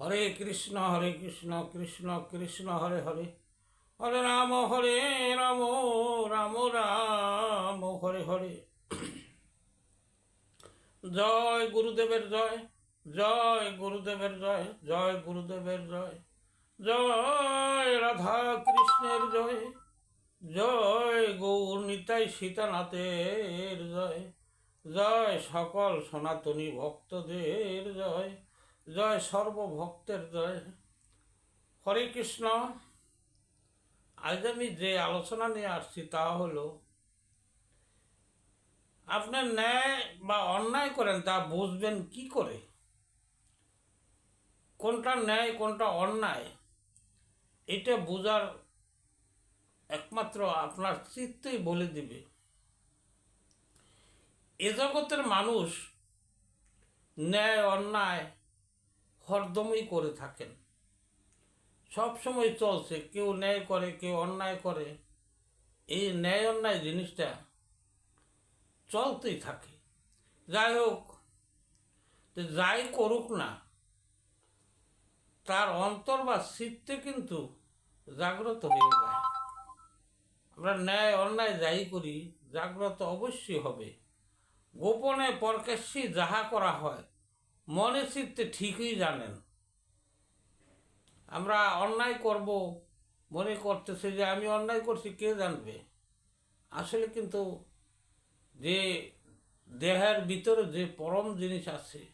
হরে কৃষ্ণ হরে কৃষ্ণ কৃষ্ণ কৃষ্ণ, হরে হরে। হরে রাম হরে রাম রাম রাম, হরে হরে। জয় গুরুদেবের জয় জয় গুরুদেবের জয় জয় গুরুদেবের জয়। জয় রাধা কৃষ্ণের জয় জয় গৌর নিতাই সীতানাথের জয়। জয় সকল সনাতনী ভক্তদের জয়। জয় সর্বভক্তের জয়। হরে কৃষ্ণ। আজ আমি যে আলোচনা নিয়ে আসছি তা হলো আপনার ন্যায় বা অন্যায় করেন তা বুঝবেন কি করে? কোনটা ন্যায়, কোনটা অন্যায়? এটা বোঝার একমাত্র আপনার চিত্তই বলে দিবে। এ জগতের মানুষ ন্যায়, অন্যায় হরদমই করে থাকেন। সব সময় চলছে, কেউ ন্যায় করে, কেউ অন্যায় করে। এই ন্যায় অন্যায় জিনিসটা চলতেই থাকে। যাই হোক যাই করুক না, তার অন্তর বা চিত্তে কিন্তু জাগ্রত হয়ে যায়। আমরা ন্যায় অন্যায় যাই করি, জাগ্রত অবশ্যই হবে। গোপনে প্রকাশ্যে যাহা করা হয় মনে চিত্তে ঠিকই জানেন। আমরা অন্যায় করব, মনে করতেছে যে আমি অন্যায় করছি, কে জানবে? আসলে কিন্তু যে দেহের ভিতরে যে পরম জিনিস আছে,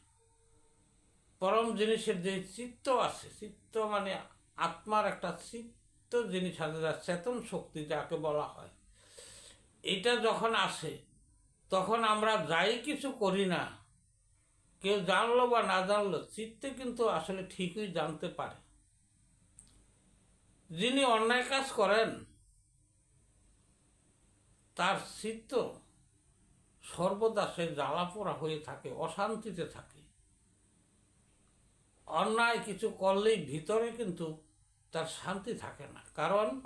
পরম জিনিসের যে চিত্ত আছে, চিত্ত মানে আত্মার একটা চিত্ত জিনিস আছে, যা চেতন শক্তি যাকে বলা হয়। এটা যখন আসে, তখন আমরা যাই কিছু করি না কেউ জানলো বা না জানলো, চিত্তে কিন্তু আসলে ঠিকই জানতে পারে। যিনি অন্যায় কাজ করেন, তার চিত্ত সর্বদা সে জ্বালাপোড়া হয়ে থাকে, অশান্তিতে থাকে। অন্যায় কিছু করলেই ভিতরে কিন্তু তার শান্তি থাকে না। কারণ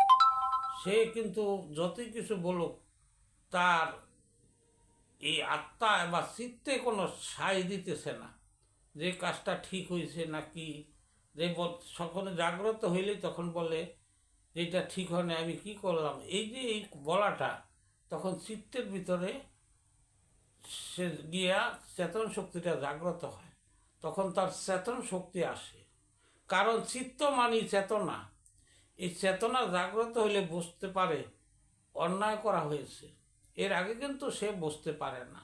সে কিন্তু যতই কিছু বলুক, তার এই আত্মা বা চিত্তে কোনো সাই দিতেছে না। যে কাজটা ঠিক হয়েছে নাকি? যে সকলে জাগ্রত হইলে তখন বলে যে এটা ঠিক হয় না আমি কি করলাম? এই যে এই বলাটা, তখন চিত্তের ভিতরে সে গিয়া চেতন শক্তিটা জাগ্রত হয়। তখন তার চেতন শক্তি আসে। কারণ চিত্ত মানি চেতনা। এই চেতনা জাগ্রত হইলে বুঝতে পারে, অন্যায় করা হয়েছে। এর আগে কিন্তু সে বুঝতে পারে না।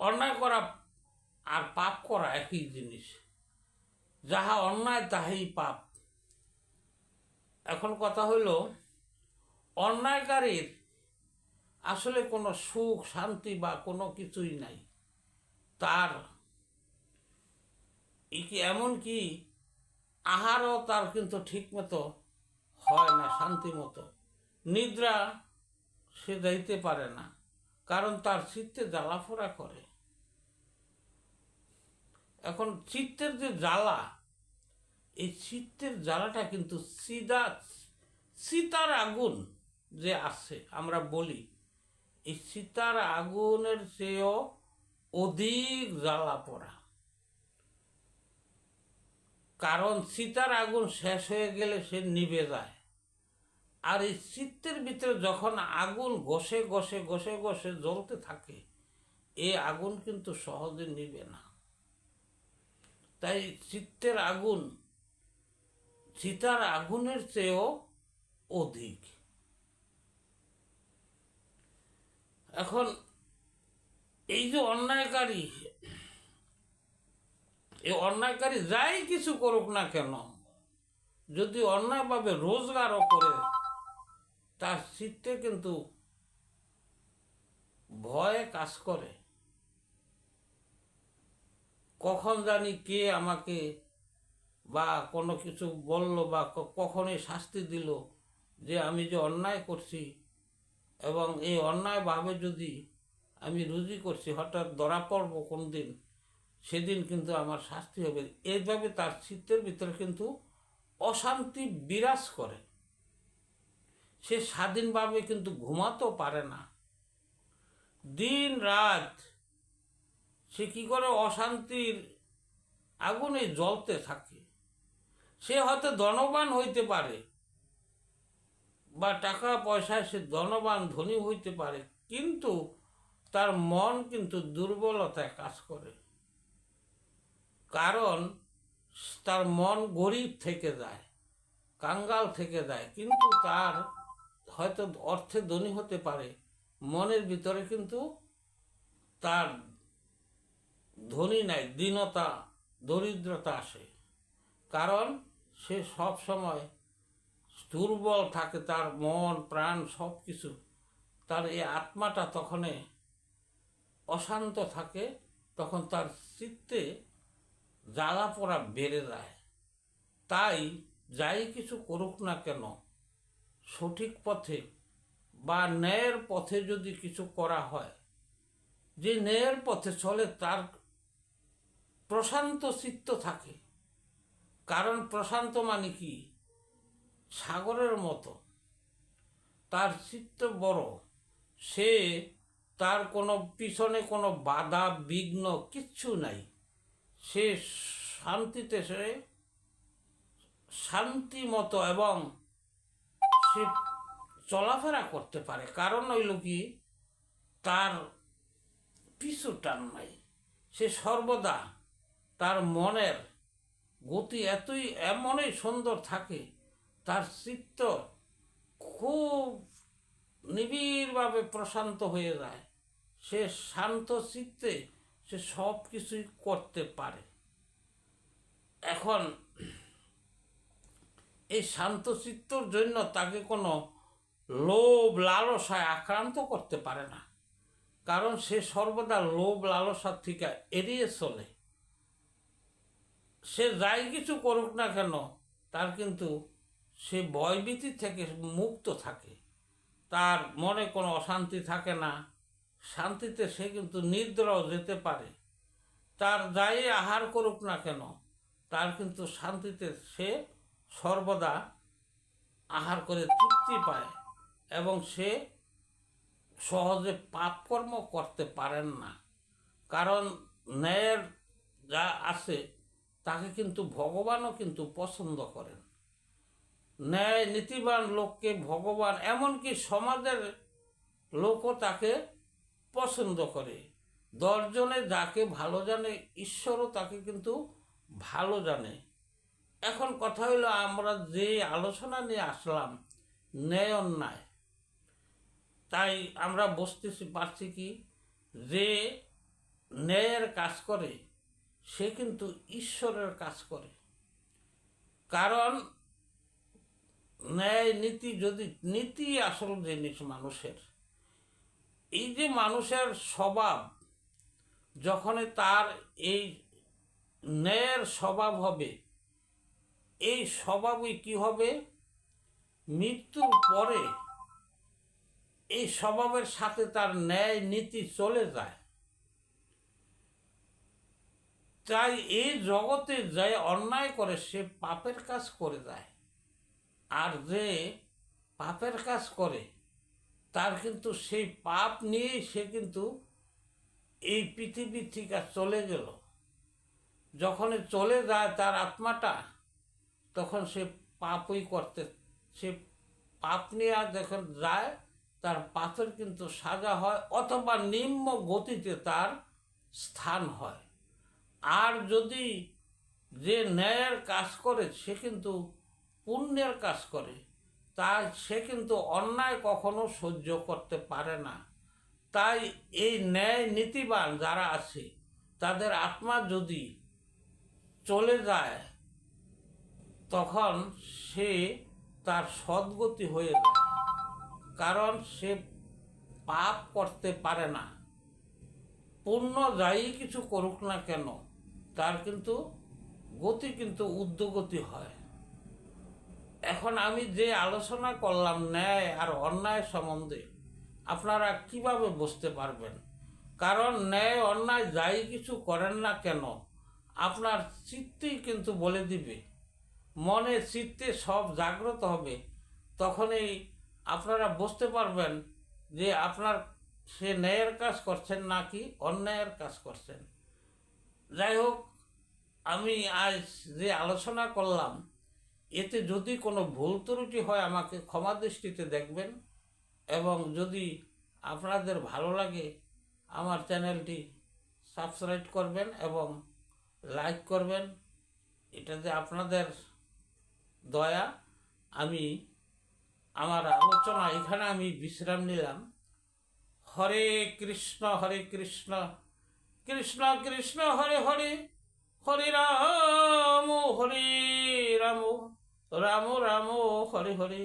অন্যায় করা আর পাপ করা একই জিনিস। যাহা অন্যায়, তাহাই পাপ। এখন কথা হইল, অন্যায়কারীর আসলে কোনো সুখ, শান্তি বা কোনো কিছুই নাই। তার এই কি এমন কি আহারও তার কিন্তু ঠিক মতো হয় না শান্তি মতো নিদ্রা সে যাইতে পারে না, কারণ তার চিত্তে জ্বালাফোড়া করে। এখন চিত্তের যে জ্বালা, এই চিত্তের জ্বালাটা কিন্তু সিদা, সীতার আগুন যে আছে, আমরা বলি, এই সীতার আগুনের চেয়েও অধিক জ্বালা পড়া কারণ সীতার আগুন শেষ হয়ে গেলে সে নিভে যায়। আর এই চিত্তের ভিতরে যখন আগুন ঘষে ঘষে ঘষে ঘষে জ্বলতে থাকে এই আগুন কিন্তু সহজে নিবে না। তাই চিত্তের আগুন সীতার আগুনের চেয়েও অধিক। এখন এই যে অন্যায়কারী, এই অন্যায়কারী যাই কিছু করুক না কেন, যদি অন্যায়ভাবে রোজগারও করে তার চিত্তে কিন্তু ভয়ে কাজ করে। কখন জানি কে আমাকে বা কোনো কিছু বলল বা কখনই শাস্তি দিল যে আমি যে অন্যায় করছি এবং এই অন্যায়ভাবে যদি আমি রুজি করছি, হঠাৎ ধরা পড়ব কোন দিন, সেদিন কিন্তু আমার শাস্তি হবে। এইভাবে তার চিত্তের ভিতরে কিন্তু অশান্তি বিরাজ করে। সে স্বাধীনভাবে কিন্তু ঘুমাতেও পারে না। দিন রাত সে কি করে অশান্তির আগুনে জ্বলতে থাকে? সে হয়তো ধনবান হইতে পারে বা টাকা পয়সায় সে ধনবান, ধনী হইতে পারে, কিন্তু তার মন কিন্তু দুর্বলতায় কাজ করে। কারণ তার মন গরিব থেকে যায়, কাঙ্গাল থেকে যায়, কিন্তু তার হয়তো অর্থে ধনী হতে পারে, মনের ভিতরে কিন্তু তার ধনী নাই, দীনতা, দরিদ্রতা আসে। কারণ সে সব সময় দুর্বল থাকে, তার মন, প্রাণ সব কিছু। তার এই আত্মাটা তখনে অশান্ত থাকে, তখন তার চিত্তে জ্বালা পোড়া বেড়ে যায়। তাই যাই কিছু করুক না কেন সঠিক পথে বা ন্যায়ের পথে যদি কিছু করা হয়, যে ন্যায়ের পথে চলে তার প্রশান্ত চিত্ত থাকে। কারণ প্রশান্ত মানে কি? সাগরের মতো। তার চিত্ত বড়। সে তার কোনো পিছনে কোনো বাধা, বিঘ্ন কিচ্ছু নাই। সে শান্তিতে সে শান্তি মতো এবং সে চলাফেরা করতে পারে। কারণ হইল কি, তার পিছু টান নাই। সে সর্বদা তার মনের গতি এতই, এমনই সুন্দর থাকে, তার চিত্ত খুব নিবিড়ভাবে প্রশান্ত হয়ে যায়। সে শান্ত চিত্তে সে সব কিছুই করতে পারে। এখন এই শান্তচিত্তর জন্য তাকে কোনো লোভ লালসায় আক্রান্ত করতে পারে না। কারণ সে সর্বদা লোভ লালসার থেকে এড়িয়ে চলে। সে যাই কিছু করুক না কেন, তার কিন্তু সে ভয়ভীতি থেকে মুক্ত থাকে। তার মনে কোনো অশান্তি থাকে না। শান্তিতে সে কিন্তু নিদ্রাও যেতে পারে। তার যাই আহার করুক না কেন, তার কিন্তু শান্তিতে সে সর্বদা আহার করে তৃপ্তি পায় এবং সে সহজে পাপকর্ম করতে পারেন না। কারণ ন্যায়ের যা আছে, তাকে কিন্তু ভগবানও কিন্তু পছন্দ করেন। ন্যায় নীতিবান লোককে ভগবান এমনকি সমাজের লোকও তাকে পছন্দ করে। দশজনে যাকে ভালো জানে, ঈশ্বরও তাকে কিন্তু ভালো জানে। এখন কথা হলো আমরা যে আলোচনা নিয়ে আসলাম, ন্যায় অন্যায়, তাই আমরা বুঝতেছি, পারছি কি? যে ন্যায়ের কাজ করে, সে কিন্তু ঈশ্বরের কাজ করে। কারণ ন্যায় নীতি যদি, নীতি আসল জিনিস মানুষের। এই যে মানুষের স্বভাব, যখনই তার এই ন্যায়ের স্বভাব হবে এই স্বভাবই কি হবে? মৃত্যুর পরে এই স্বভাবের সাথে তার ন্যায় নীতি চলে যায়। তাই এই জগতে যে অন্যায় করে, সে পাপের কাজ করে যায়। আর যে পাপের কাজ করে, তার কিন্তু সেই পাপ নিয়েই সে কিন্তু এই পৃথিবী থেকে চলে গেল। যখন চলে যায় তার আত্মাটা তখন সে পাপই করতে, সে পাপ নিয়ে যখন যায়, তার পাথর কিন্তু সাজা হয় অথবা নিম্ন গতিতে তার স্থান হয়। আর যদি যে ন্যায়ের কাজ করে, সে কিন্তু পুণ্যের কাজ করে, তাই সে কিন্তু অন্যায় কখনো সহ্য করতে পারে না। তাই এই ন্যায় নীতিবান যারা আছে, তাদের আত্মা যদি চলে যায় তখন সে তার সদ্গতি হয়ে যায়। কারণ সে পাপ করতে পারে না। পূর্ণ যাই কিছু করুক না কেন, তার কিন্তু গতি কিন্তু উদ্যোগতি হয়। এখন আমি যে আলোচনা করলাম ন্যায় আর অন্যায় সম্বন্ধে, আপনারা কীভাবে বুঝতে পারবেন? কারণ ন্যায় অন্যায় যাই কিছু করেন না কেন, আপনার চিত্তেই কিন্তু বলে দিবে। মনে চিত্তে সব জাগ্রত হবে, তখনই আপনারা বুঝতে পারবেন যে আপনার সে ন্যায়ের কাজ করছেন নাকি অন্যায়ের কাজ করছেন। যাই হোক, আমি আজ যে আলোচনা করলাম, এতে যদি কোনো ভুল ত্রুটি হয় আমাকে ক্ষমা দৃষ্টিতে দেখবেন এবং যদি আপনাদের ভালো লাগে, আমার চ্যানেলটি সাবস্ক্রাইব করবেন এবং লাইক করবেন। এটাতে আপনাদের দয়া, আমি আমার আলোচনা এখানে আমি বিশ্রাম নিলাম। হরে কৃষ্ণ হরে কৃষ্ণ কৃষ্ণ কৃষ্ণ, হরে হরে হরে রাম হরে রাম রাম রাম, হরে হরে।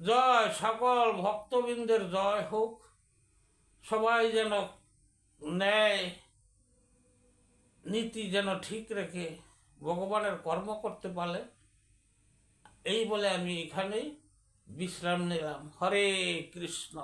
জয় সকল ভক্তবৃন্দের, জয় হোক। সবাই যেন ন্যায় নীতি যেন ঠিক রেখে ভগবানের কর্ম করতে পারে এই বলে আমি এখানেই বিশ্রাম নিলাম। হরে কৃষ্ণ।